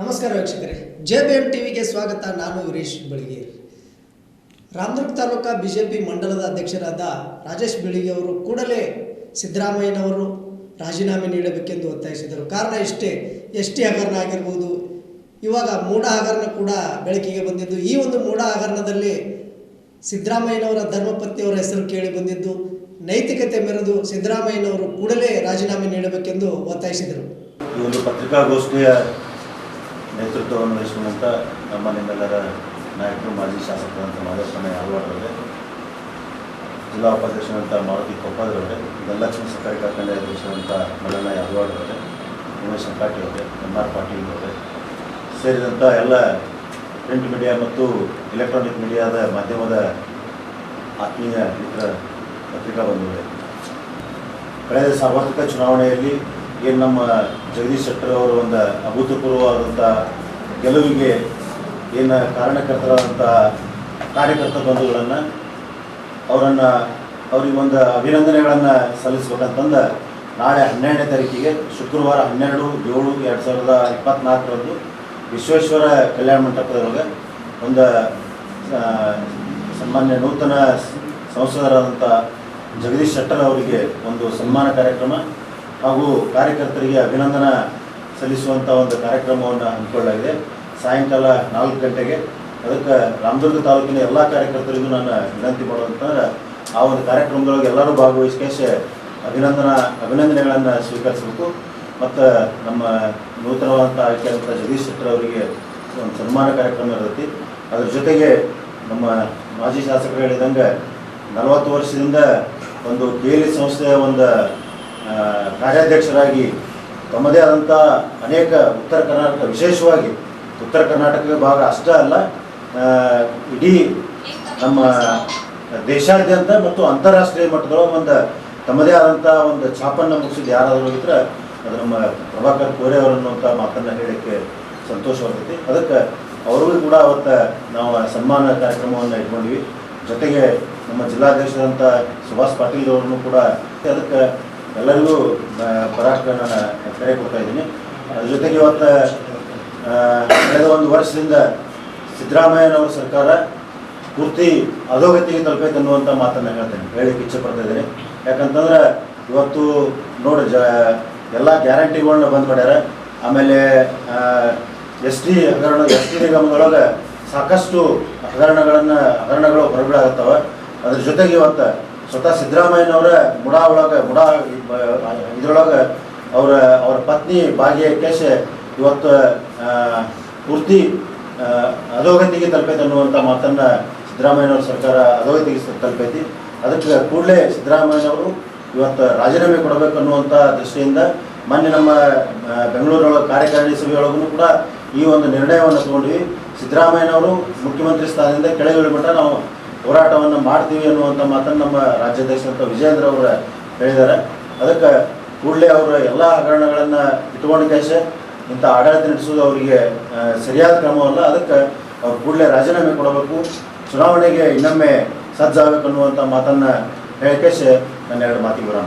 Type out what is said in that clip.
ನಮಸ್ಕಾರ ವೀಕ್ಷಕರೇ. J B M ಟಿವಿಗೆ ಸ್ವಾಗತ. ನಾನು ವೀರೇಶ್ ಬೆಳಗೇರಿ ರಾಮದುರ್ಗ ತಾಲೂಕಾ ಬಿಜೆಪಿ ಮಂಡಲದ ಅಧ್ಯಕ್ಷರಾದ ರಾಜೇಶ್ ಬೆಳಿಗ್ಗೆ ಅವರು ಕೂಡಲೇ ಸಿದ್ದರಾಮಯ್ಯನವರು ರಾಜೀನಾಮೆ ನೀಡಬೇಕೆಂದು ಒತ್ತಾಯಿಸಿದರು. ಕಾರಣ ಇಷ್ಟೇ. ಎಸ್ ಟಿ ಹಗರಣ ಆಗಿರ್ಬೋದು, ಇವಾಗ ಮೂಢ ಹಗರಣ ಕೂಡ ಬೆಳಕಿಗೆ ಬಂದಿದ್ದು. ಈ ಒಂದು ಮೂಢ ಹಗರಣದಲ್ಲಿ ಸಿದ್ದರಾಮಯ್ಯನವರ ಧರ್ಮಪತ್ನಿಯವರ ಹೆಸರು ಕೇಳಿ ಬಂದಿದ್ದು, ನೈತಿಕತೆ ಮೆರೆದು ಸಿದ್ದರಾಮಯ್ಯನವರು ಕೂಡಲೇ ರಾಜೀನಾಮೆ ನೀಡಬೇಕೆಂದು ಒತ್ತಾಯಿಸಿದರು. ಒಂದು ಪತ್ರಿಕಾಗೋಷ್ಠಿಯ ನೇತೃತ್ವವನ್ನು ವಹಿಸುವಂಥ ನಮ್ಮ ನಿಮ್ಮೆಲ್ಲರ ನಾಯಕರು ಮಾಜಿ ಶಾಸಕರಂತ ಮಾದೇಶಣ್ಣ ಆಳ್ವಾಡ್ರವರೆ ಜಿಲ್ಲಾ ಉಪಾಧ್ಯಕ್ಷರಂತ ಮಾರುತಿ ಕೊಪ್ಪದ್ರವರೇ ಧನಲಕ್ಷ್ಮಿ ಸರ್ಕಾರಿ ಕಾರ್ಖಾನೆ ಅಧ್ಯಕ್ಷರಂತ ಮಲ್ಲಣ್ಣ ಯಾದವಾಡ್ರವರೇ ಉಮೇಶ್ ಸಂಕಾಟಿ ಅವರೇ ಎಂ ಆರ್ ಪಾಟೀಲ್ ಅವರೇ ಸೇರಿದಂಥ ಎಲ್ಲ ಪ್ರಿಂಟ್ ಮೀಡಿಯಾ ಮತ್ತು ಎಲೆಕ್ಟ್ರಾನಿಕ್ ಮೀಡಿಯಾದ ಮಾಧ್ಯಮದ ಆತ್ಮೀಯ ಮಿತ್ರ ಪತ್ರಿಕಾ ಬಂಧುಗಳೇ ಕಳೆದ ಸಾರ್ವತ್ರಿಕ ಚುನಾವಣೆಯಲ್ಲಿ ಏನು ನಮ್ಮ ಜಗದೀಶ್ ಶೆಟ್ಟರ್ ಅವರು ಒಂದು ಅಭೂತಪೂರ್ವವಾದಂಥ ಗೆಲುವಿಗೆ ಏನು ಕಾರಣಕರ್ತರಾದಂಥ ಕಾರ್ಯಕರ್ತ ಬಂಧುಗಳನ್ನು ಅವರನ್ನು ಅವ್ರಿಗೆ ಒಂದು ಅಭಿನಂದನೆಗಳನ್ನು ಸಲ್ಲಿಸ್ಬೇಕಂತಂದು ನಾಳೆ ಹನ್ನೆರಡನೇ ತಾರೀಕಿಗೆ ಶುಕ್ರವಾರ ಹನ್ನೆರಡು, ಏಳು, ಎರಡು ಸಾವಿರದ ಇಪ್ಪತ್ತ್ನಾಲ್ಕರಂದು ವಿಶ್ವೇಶ್ವರ ಕಲ್ಯಾಣ ಮಂಟಪದೊಳಗೆ ಒಂದು ಸನ್ಮಾನ್ಯ ನೂತನ ಸಂಸದರಾದಂಥ ಜಗದೀಶ್ ಶೆಟ್ಟರ್ ಅವರಿಗೆ ಒಂದು ಸನ್ಮಾನ ಕಾರ್ಯಕ್ರಮ ಹಾಗೂ ಕಾರ್ಯಕರ್ತರಿಗೆ ಅಭಿನಂದನಾ ಸಲ್ಲಿಸುವಂಥ ಒಂದು ಕಾರ್ಯಕ್ರಮವನ್ನು ಹಮ್ಮಿಕೊಳ್ಳಲಾಗಿದೆ. ಸಾಯಂಕಾಲ ನಾಲ್ಕು ಗಂಟೆಗೆ ಅದಕ್ಕೆ ರಾಮದುರ್ಗ ತಾಲೂಕಿನ ಎಲ್ಲ ಕಾರ್ಯಕರ್ತರಿಗೂ ನಾನು ವಿನಂತಿ ಮಾಡೋದಂತಂದ್ರೆ ಆ ಒಂದು ಕಾರ್ಯಕ್ರಮದೊಳಗೆ ಎಲ್ಲರೂ ಭಾಗವಹಿಸಿಕೆ ಅಭಿನಂದನಾ, ಅಭಿನಂದನೆಗಳನ್ನು ಸ್ವೀಕರಿಸಬೇಕು. ಮತ್ತು ನಮ್ಮ ನೂತನವಾದಂಥ ಆಯ್ಕೆಯಾದಂಥ ಜಗದೀಶ್ ಶೆಟ್ಟರ್ ಅವರಿಗೆ ಒಂದು ಸನ್ಮಾನ ಕಾರ್ಯಕ್ರಮ ಇರ್ತೈತಿ ಅದ್ರ ಜೊತೆಗೆ ನಮ್ಮ ಮಾಜಿ ಶಾಸಕರು ಹೇಳಿದಂಗೆ ನಲವತ್ತು ವರ್ಷದಿಂದ ಒಂದು ಕೇಲಿ ಸಂಸ್ಥೆಯ ಒಂದು ಕಾರ್ಯಾಧ್ಯಕ್ಷರಾಗಿ ತಮ್ಮದೇ ಆದಂಥ ಅನೇಕ ಉತ್ತರ ಕರ್ನಾಟಕ, ವಿಶೇಷವಾಗಿ ಉತ್ತರ ಕರ್ನಾಟಕ ಭಾಗ ಅಷ್ಟೇ ಅಲ್ಲ ಇಡೀ ನಮ್ಮ ದೇಶಾದ್ಯಂತ ಮತ್ತು ಅಂತಾರಾಷ್ಟ್ರೀಯ ಮಟ್ಟದೊಳಗೆ ಒಂದು ತಮ್ಮದೇ ಆದಂಥ ಒಂದು ಛಾಪನ್ನು ಮುಗಿಸಿದ ಯಾರಾದರೂ ಇದ್ರೆ ಅದು ನಮ್ಮ ಪ್ರಭಾಕರ್ ಕೋರೆ ಅವರನ್ನುವಂಥ ಮಾತನ್ನು ಹೇಳಲಿಕ್ಕೆ ಸಂತೋಷವಾಗ್ತೈತಿ ಅದಕ್ಕೆ ಅವ್ರಿಗೂ ಕೂಡ ಅವತ್ತು ನಾವು ಸನ್ಮಾನ ಕಾರ್ಯಕ್ರಮವನ್ನು ಇಟ್ಕೊಂಡ್ವಿ. ಜೊತೆಗೆ ನಮ್ಮ ಜಿಲ್ಲಾಧ್ಯಕ್ಷರಂಥ ಸುಭಾಷ್ ಪಾಟೀಲ್ ಅವ್ರನ್ನು ಕೂಡ ಅದಕ್ಕೆ ಎಲ್ಲರಿಗೂ ಪರಾಷ್ಟ್ರ ನಾನು ಕರೆ ಕೊಡ್ತಾ ಇದ್ದೀನಿ. ಅದ್ರ ಜೊತೆಗೆ ಇವತ್ತು ಕಳೆದ ಒಂದು ವರ್ಷದಿಂದ ಸಿದ್ದರಾಮಯ್ಯನವರ ಸರ್ಕಾರ ಪೂರ್ತಿ ಅಧೋಗತಿಗೆ ತಲುಪೈತೆ ಅನ್ನುವಂಥ ಮಾತನ್ನು ಹೇಳ್ತೇನೆ. ಹೇಳಲಿಕ್ಕೆ ಇಚ್ಛೆ ಪಡ್ತಾ ಇದ್ದೀನಿ. ಯಾಕಂತಂದ್ರೆ ಇವತ್ತು ನೋಡಿ, ಜ, ಎಲ್ಲ ಗ್ಯಾರಂಟಿಗಳನ್ನ ಬಂದ್ ಮಾಡ್ಯಾರ. ಆಮೇಲೆ ಎಸ್ ಟಿ ಹಗರಣ, ಎಸ್ ಟಿ ನಿಗಮದೊಳಗೆ ಸಾಕಷ್ಟು ಹಗರಣಗಳನ್ನು, ಹಗರಣಗಳು ಹೊರಗಡೆ ಆಗುತ್ತವೆ ಅದ್ರ ಜೊತೆಗೆ ಇವತ್ತು ಸ್ವತಃ ಸಿದ್ದರಾಮಯ್ಯನವರ ಮುಡಾ ಒಳಗೆ, ಮುಡಾ ಇದರೊಳಗೆ ಅವರ ಅವರ ಪತ್ನಿ ಭಾಗ್ಯ ಭಾಗ್ಯಕೇಶ ಇವತ್ತು ಪೂರ್ತಿ ಅಧೋಗತಿಗೆ ತಲುಪೈತೆ ಅನ್ನುವಂಥ ಮಾತನ್ನು ಸಿದ್ದರಾಮಯ್ಯನವ್ರ ಸರ್ಕಾರ ಅಧೋಗತಿಗೆ ತಲುಪೈತಿ. ಅದಕ್ಕೆ ಕೂಡಲೇ ಸಿದ್ದರಾಮಯ್ಯನವರು ಇವತ್ತು ರಾಜೀನಾಮೆ ಕೊಡಬೇಕು ಅನ್ನುವಂಥ ದೃಷ್ಟಿಯಿಂದ ಮೊನ್ನೆ ನಮ್ಮ ಬೆಂಗಳೂರೊಳಗೆ ಕಾರ್ಯಕಾರಿಣಿ ಸಭೆಯೊಳಗೂ ಕೂಡ ಈ ಒಂದು ನಿರ್ಣಯವನ್ನು ತಗೊಂಡ್ವಿ. ಸಿದ್ದರಾಮಯ್ಯನವರು ಮುಖ್ಯಮಂತ್ರಿ ಸ್ಥಾನದಿಂದ ಕೆಳಗೆ ಇಳಿಬಿಟ್ರೆ ನಾವು ಹೋರಾಟವನ್ನು ಮಾಡ್ತೀವಿ ಅನ್ನುವಂಥ ಮಾತನ್ನು ನಮ್ಮ ರಾಜ್ಯಾಧ್ಯಕ್ಷರಂತ ವಿಜೇಂದ್ರ ಅವರು ಹೇಳಿದ್ದಾರೆ. ಅದಕ್ಕೆ ಕೂಡಲೇ ಅವರ ಎಲ್ಲ ಹಗರಣಗಳನ್ನು ಇಟ್ಕೊಂಡು ಇಂಥ ಆಡಳಿತ ನಡೆಸೋದು ಅವರಿಗೆ ಸರಿಯಾದ ಕ್ರಮವಲ್ಲ. ಅದಕ್ಕೆ ಅವ್ರು ಕೂಡಲೇ ರಾಜೀನಾಮೆ ಕೊಡಬೇಕು. ಚುನಾವಣೆಗೆ ಇನ್ನೊಮ್ಮೆ ಸಜ್ಜಾಗಬೇಕು ಅನ್ನುವಂಥ ಮಾತನ್ನು ಹೇಳಿಕೇಶ ನನ್ನ ಎರಡು ಮಾತಿಗೆ ಬರೋಣ